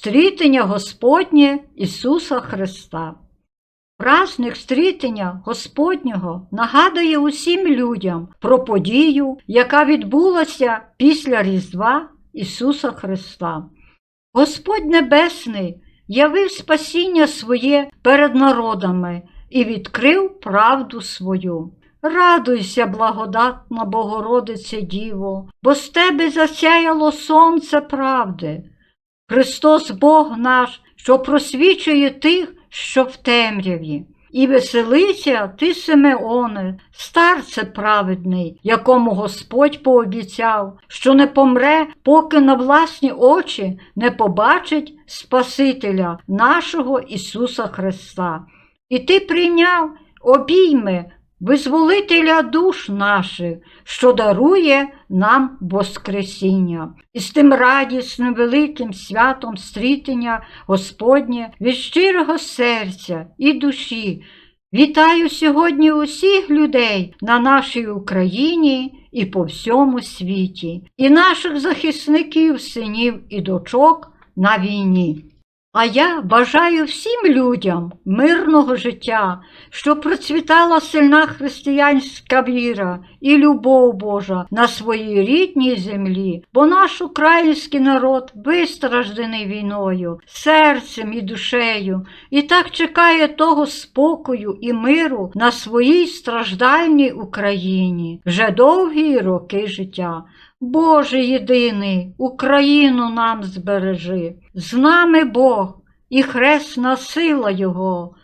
стрітення Господнє Ісуса Христа. Праздник стрітення Господнього нагадує усім людям про подію, яка відбулася після Різдва Ісуса Христа. Господь Небесний явив спасіння своє перед народами і відкрив правду свою. Радуйся, благодатна Богородице Діво, бо з тебе засяяло сонце правди. Христос Бог наш, що просвічує тих, що в темряві. І веселися ти, Симеоне, старце праведний, якому Господь пообіцяв, що не помре, поки на власні очі не побачить Спасителя нашого Ісуса Христа. І ти прийняв обійми визволителя душ наших, що дарує нам Воскресіння. І з тим радісним великим святом стрітення Господнє від щирого серця і душі. Вітаю сьогодні усіх людей на нашій Україні і по всьому світі, і наших захисників, синів і дочок на війні. А я бажаю всім людям мирного життя, щоб процвітала сильна християнська віра і любов Божа на своїй рідній землі, бо наш український народ вистраждений війною, серцем і душею, і так чекає того спокою і миру на своїй страждальній Україні вже довгі роки життя. Боже єдиний, Україну нам збережи, з нами Бог і хресна сила Його.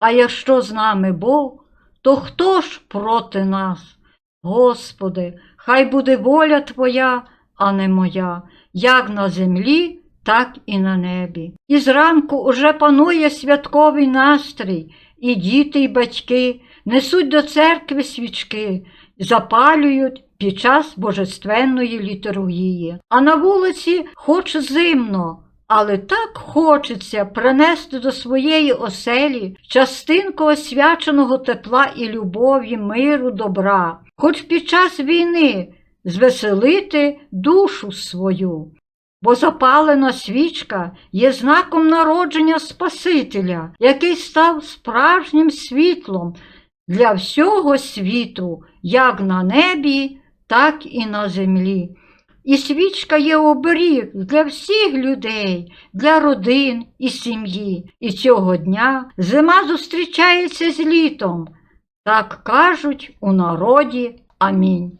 А якщо з нами Бог, то хто ж проти нас? Господи, хай буде воля Твоя, а не моя, як на землі, так і на небі. І зранку уже панує святковий настрій, і діти, і батьки несуть до церкви свічки, запалюють під час божественної літургії. А на вулиці хоч зимно, але так хочеться принести до своєї оселі частинку освяченого тепла і любові, миру, добра, хоч під час війни звеселити душу свою. Бо запалена свічка є знаком народження Спасителя, який став справжнім світлом для всього світу, як на небі, так і на землі. І свічка є оберіг для всіх людей, для родин і сім'ї. І цього дня зима зустрічається з літом. Так кажуть у народі Амінь.